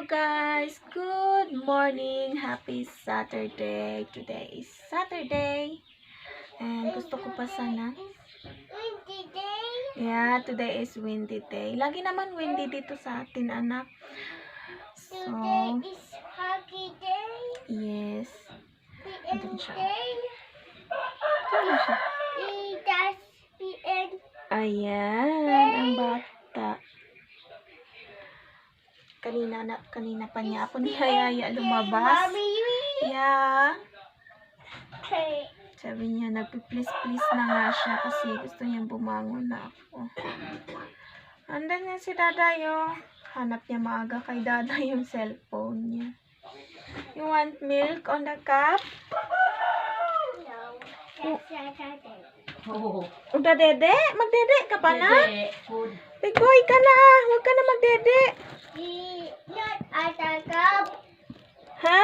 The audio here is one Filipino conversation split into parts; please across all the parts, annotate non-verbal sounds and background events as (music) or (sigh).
Hello guys! Good morning! Happy Saturday! Today is Saturday. And gusto ko pa sana. Yeah, today is windy day. Lagi naman windy dito sa atin, anak. So, yes. Andun siya. Saan siya? Ayan, ang bata. Kanina na kanina pa niya ako niyayaya lumabas. Yeah. Sabi niya, nagpi-please-please na nga siya kasi gusto niyang bumangon na ako. Andan niya si Daday, oh. Hanap niya maaga kay Daday yung cellphone niya. You want milk on the cup? Oo. Uda dede? Magdede ka pa na? Dede, food. Big boy ka na. Huwag ka na magdede. Ha?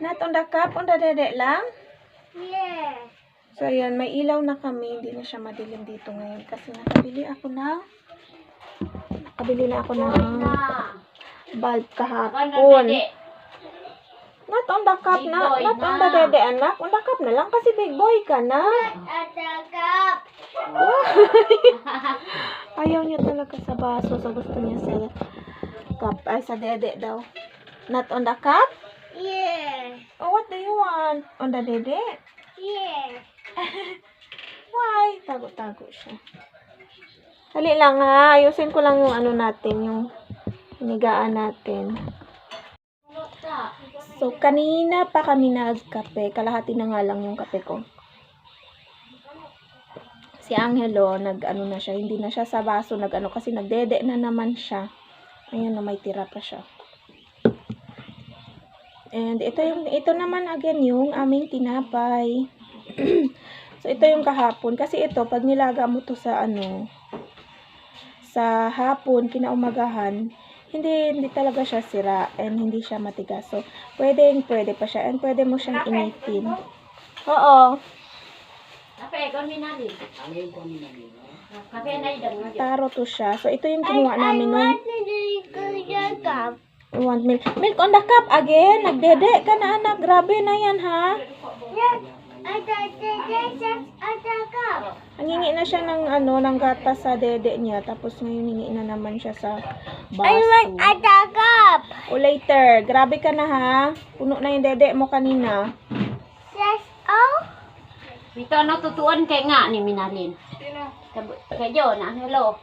Not on the cup, on the dede lang? So, ayan, may ilaw na kami. Hindi na siya madilim dito ngayon kasi nakabili ako ng nakabili na ako ng bulb kahapon. Not on the cup na. Not on the dede, anak. On the cup na lang kasi big boy ka na. (laughs) Ayaw niya talaga sa baso. So, gusto niya sa cup. Ay, sa dede daw. Not on the cup? Oh, what do you want? On the dede? (laughs) Why? Tago-tago siya. Dali lang ha. Ayusin ko lang yung ano natin, yung hinigaan natin. So, kanina pa kami nagkape. Kalahati na nga lang yung kape ko. Si Angelo, nag-ano na siya. Hindi na siya sa baso, nag-ano, kasi nagdede na naman siya. Ayun na, may tira pa siya. And ito yung ito naman again yung aming tinapay. (clears throat) so ito yung kahapon kasi ito pag nilaga mo to sa ano sa hapon kinaumagahan hindi hindi talaga siya sira and hindi siya matigas. So pwedeng pwede pa siya and pwede mo siyang initin. Oo. Kape, kami na rin. Kape na rin. Taro to siya. So ito yung kinuha namin nung You want milk. Milk on the cup again. Nagdede ka na anak. Grabe na yan ha. Nangingi na siya ng ano, ng gatas sa dede niya. Tapos ngayon hingi na naman siya sa baso. O later. Grabe ka na ha. Puno na yung dede mo kanina. Ito ano tutuan kay nga ni Minalin. Sino? Kay Jo na, hello.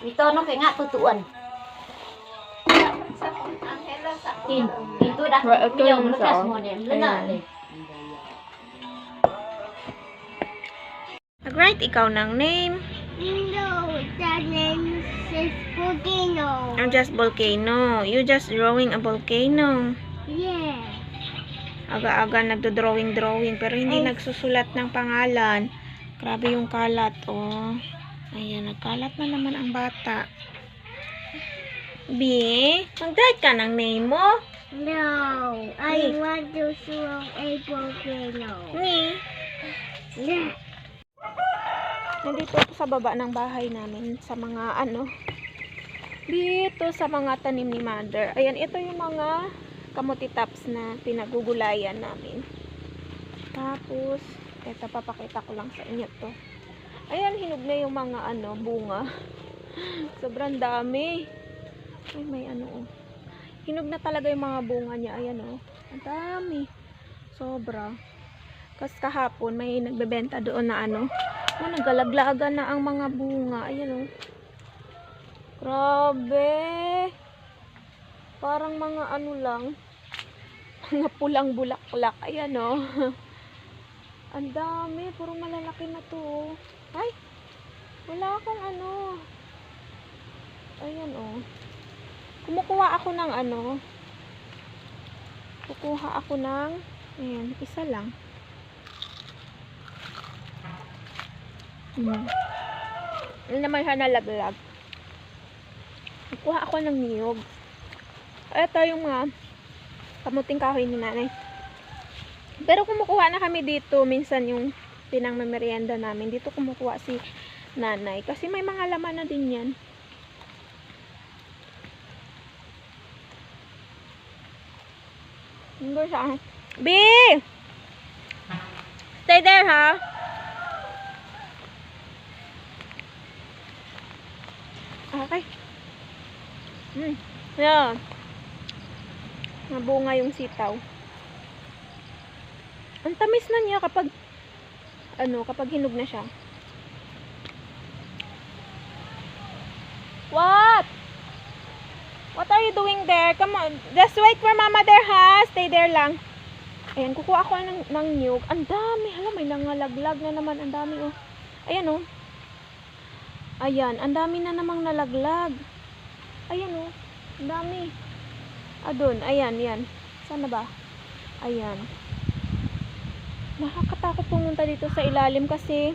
Ito ano kay nga tutuan. Tin, ito dah. Yung oh. mo. Lena Ayan. din. Nag-write ikaw ng name. I'm just volcano. You just drawing a volcano. Aga-aga nagdo-drawing-drawing pero hindi nagsusulat ng pangalan. Grabe yung kalat, oh. Ayan, nagkalat na naman ang bata. B, mag-write ka ng name mo. No, I want to show a volcano. Ni, Yeah. nandito ako sa baba ng bahay namin sa mga ano, dito sa mga tanim ni mother. Ayan, ito yung mga kamuti tops na pinagugulayan namin. Tapos, eto papakita ko lang sa inyo to. Ayan, hinog na yung mga ano, bunga. (laughs) Sobrang dami. Ay, may ano oh. Hinog na talaga yung mga bunga niya. Ayan oh. Ang dami. Sobra. Kasi kahapon may nagbebenta doon na ano. Oh, naggalaglagan na ang mga bunga. Ayan oh. Grabe. Parang mga ano lang. Mga pulang bulaklak. Ayan oh. (laughs) Ang dami. Puro malalaki na to. oh. Ay. Wala akong ano. Ayan oh. Kumukuha ako ng ano. Kukuha ako ng ayan, isa lang. Hmm. Ano naman siya nalaglag. Kukuha ako ng niyog. Ito yung mga kamuting kahoy ni nanay. Pero kumukuha na kami dito, minsan yung pinang merienda namin, dito kumukuha si nanay. Kasi may mga laman na din yan. Hindi siya. B! Stay there, ha? Okay. Hmm. Yeah. Nabunga yung sitaw. Ang tamis na niya kapag ano, kapag hinog na siya. What? What are you doing there? Come on. Just wait for mama there, ha? Stay there lang. Ayan, kukuha ako ng, ng nyug. Ang dami. Hala, may nangalaglag na naman. Ang dami, oh. Ayan, oh. Ayan, ang dami na namang nalaglag. Ayan, oh. Ang dami. Ah, dun. Ayan, yan. Sana ba? Ayan. Nakakatakot pumunta dito sa ilalim kasi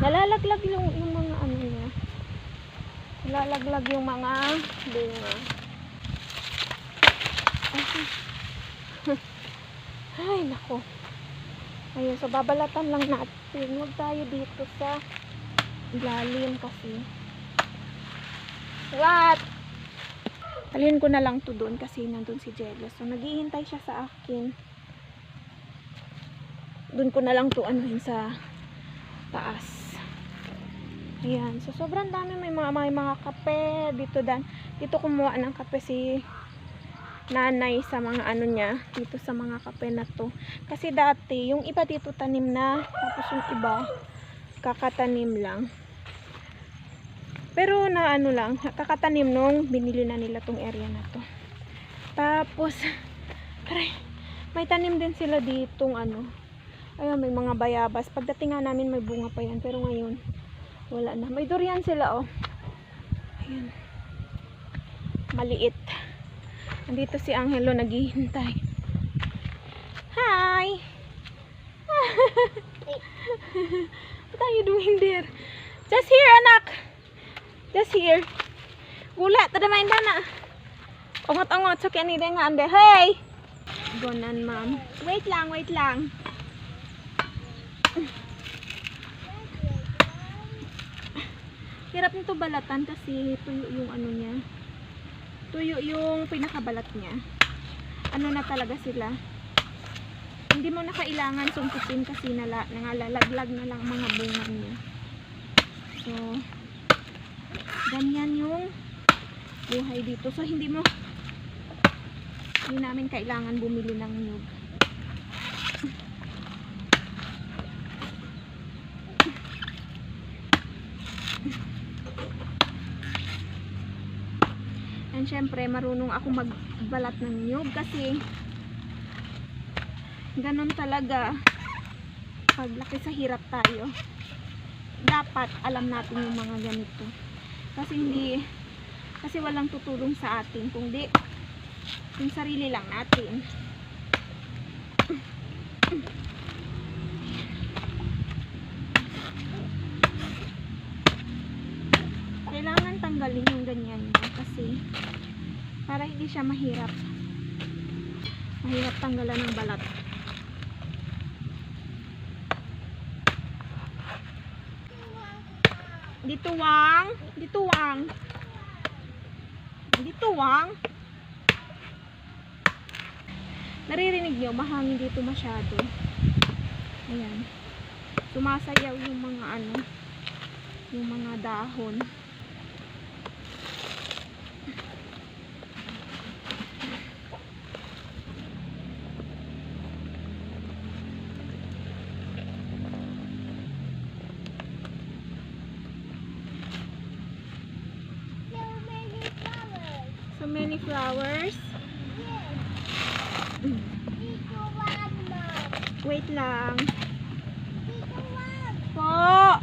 nalalaglag yung, yung mga ano niya. Nalalaglag yung mga bunga. Ay, (laughs) nako. Ayun, so babalatan lang natin. Huwag tayo dito sa ilalim kasi. What? Alin ko na lang to doon kasi nandun si Jello. So, naghihintay siya sa akin. Doon ko na lang to anuhin sa taas. Ayan. So, sobrang dami. May mga, may mga kape dito dan. Dito kumuha ng kape si nanay sa mga ano niya. Dito sa mga kape na to. Kasi dati, yung iba dito tanim na. Tapos yung iba, kakatanim lang. Pero na ano lang, kakatanim nung binili na nila tong area na to. Tapos, (laughs) aray, may tanim din sila ditong ano. Ayun, may mga bayabas. Pagdating nga namin may bunga pa yan. Pero ngayon, wala na. May durian sila, oh. Ayan. Maliit. Nandito si Angelo naghihintay. Hi! (laughs) What are you doing there? Just here, anak. Just here. Gula, tada main na. Ongot-ongot, so kani nga ande. Hey! Gonan, ma'am. Wait lang, wait lang. Hirap nito balatan kasi tuyo yung ano niya. Tuyo yung pinakabalat niya. Ano na talaga sila. Hindi mo na kailangan sungkitin kasi nala, nangalalaglag na lang mga bunga niya. So, ganyan yung buhay dito. So, hindi mo hindi namin kailangan bumili ng nyug. And syempre, marunong ako magbalat ng nyug kasi ganun talaga paglaki sa hirap tayo dapat alam natin yung mga ganito kasi hindi kasi walang tutulong sa atin kung di yung sarili lang natin. Kailangan tanggalin yung ganyan kasi para hindi siya mahirap. Mahirap tanggalan ng balat dito wang. Dito wang. Dito wang. Naririnig nyo mahangin dito masyado. Ayan. Sumasayaw yung mga ano yung mga dahon wait lang. Po.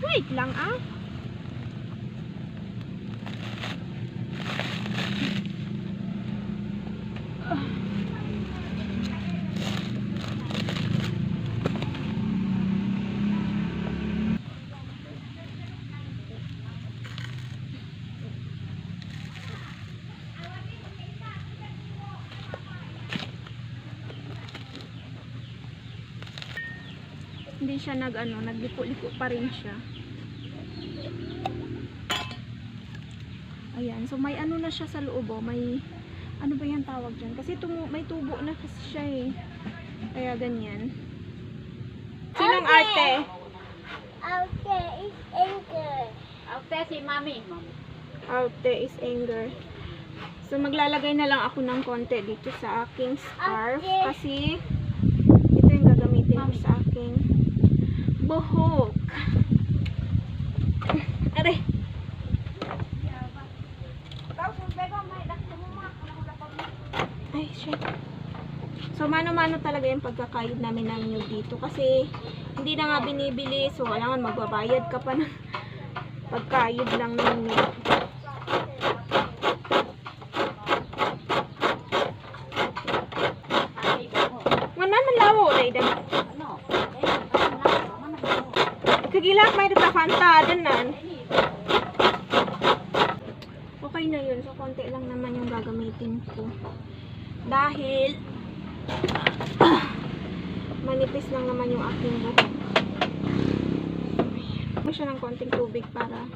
Wait lang ah siya nag ano, naglipo-lipo pa rin siya. Ayan. So, may ano na siya sa loob, oh. May, ano ba yan tawag dyan? Kasi tumu may tubo na kasi siya, eh. Kaya ganyan. Sinong arte? There is anchor. Okay, si mami. Arte is anger. So, maglalagay na lang ako ng konti dito sa aking scarf. Kasi, ito yung gagamitin ko sa aking buhok. Are! Ay, shit. So, mano-mano talaga yung pagkakayod namin ng nyug dito. Kasi, hindi na nga binibili. So, kailangan magbabayad ka pa ng pagkayod lang ng nyug. Ay, ako. Ngan man man lawo na ida. Ano? Eh, ano na? Ano na? Kagilak may data fanta nan. Okay na yun. So, konti lang naman yung gagamitin ko. Dahil manipis lang naman yung aking buhok. Mo siya ng konting tubig para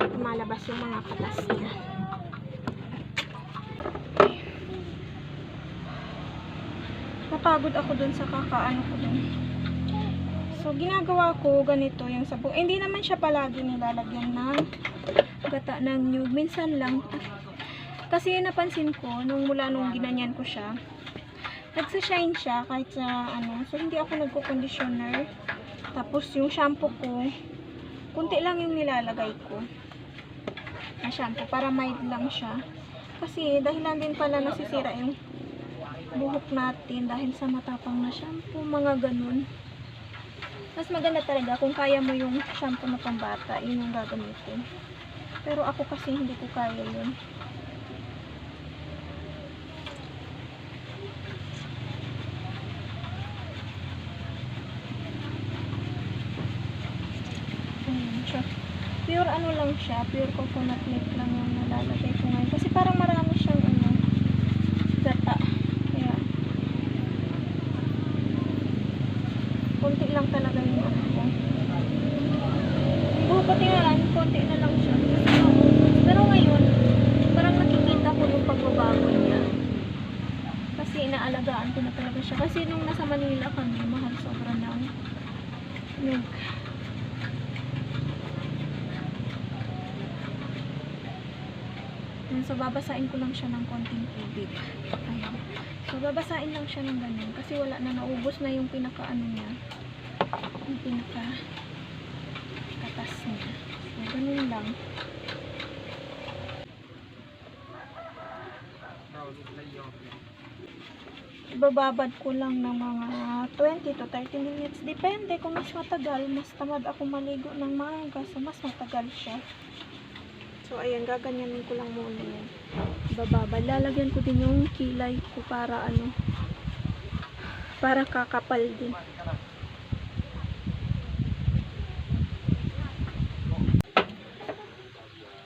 lumalabas yung mga katas niya. Napagod ako dun sa kakaano ko dun. So, ginagawa ko ganito yung sabon. Eh, hindi naman siya palagi nilalagyan ng gata ng nyug. Minsan lang. Kasi napansin ko, nung mula nung ginanyan ko siya, nagsa-shine siya kahit sa ano. So, hindi ako nagko-conditioner. Tapos, yung shampoo ko, kunti lang yung nilalagay ko na shampoo para mild lang siya. Kasi, dahilan din pala nasisira yung buhok natin dahil sa matapang na shampoo, mga ganun. Mas maganda talaga kung kaya mo yung shampoo na pambata, yun yung gagamitin. Pero ako kasi hindi ko kaya yun. Ayan siya. Pure ano lang siya, pure coconut milk lang yung nalalagay ko ngayon. Kasi parang marami siyang ano, gata. Kaya, konti lang talaga yung ano ko. Buhok ko tingnan, konti na lang siya. Pero ngayon, parang nakikita ko yung pagbabago niya. Kasi inaalagaan ko na talaga siya. Kasi nung nasa Manila kami, mahal sobra ng nag So, babasain ko lang siya ng konting tubig. Ayan. So, babasain lang siya ng ganun. Kasi wala na, naubos na yung pinaka ano niya. Yung pinaka katas niya. So, ganun lang. Ibababad ko lang ng mga 20 to 30 minutes. Depende kung mas matagal, mas tamad ako maligo ng maaga. So, mas matagal siya. So, ayan, gaganyanin ko lang muna yan. Bababa. Lalagyan ko din yung kilay ko para ano, para kakapal din.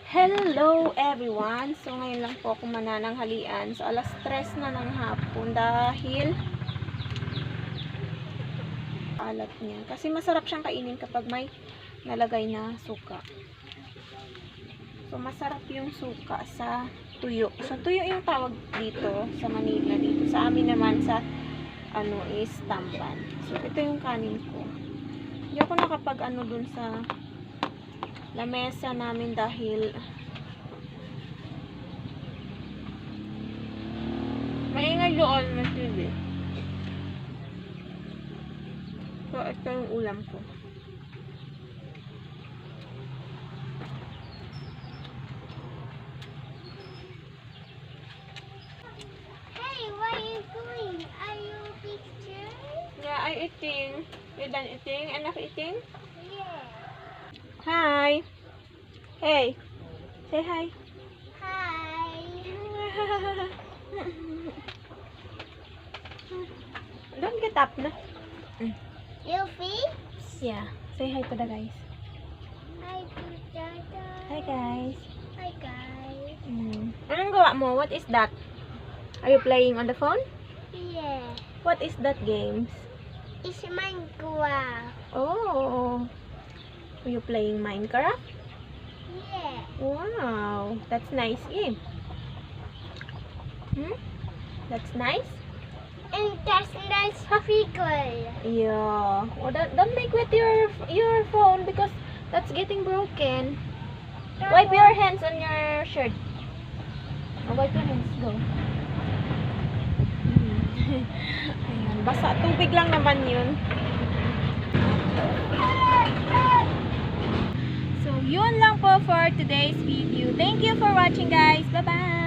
Hello everyone! So, ngayon lang po ako manananghalian. So, alas 3 na ng hapon dahil alat niya. Kasi masarap siyang kainin kapag may nalagay na suka. So, masarap yung suka sa tuyo. So, tuyo yung tawag dito sa Manila. Dito sa amin naman sa ano is tamban. So, ito yung kanin ko. Hindi ako nakapag ano dun sa lamesa namin dahil maingay doon na TV. So, ito yung ulam ko. Hey, what are you doing? Are you picture? Yeah, I eating. You done eating? Enough eating? Yeah. Hi. Hey. Say hi. Hi. Don't get up na. You feet? Yeah. Say hi to the guys. Hi, Dada. Hi guys. Hi, guys. Mm. Anong gawa mo? What is that? Are you playing on the phone? Yeah. What is that games? It's Minecraft. Oh. Are you playing Minecraft? Yeah. Wow, that's nice, eh? Hmm? That's nice? And that's nice pickle. Yeah. Well, don't, don't make with your your phone because that's getting broken. Wipe your hands on your shirt. Oh, wipe your hands. Go. Hmm. Ayan. (laughs) Basa. Tubig lang naman yun. So, yun lang po for today's video. Thank you for watching, guys. Bye-bye!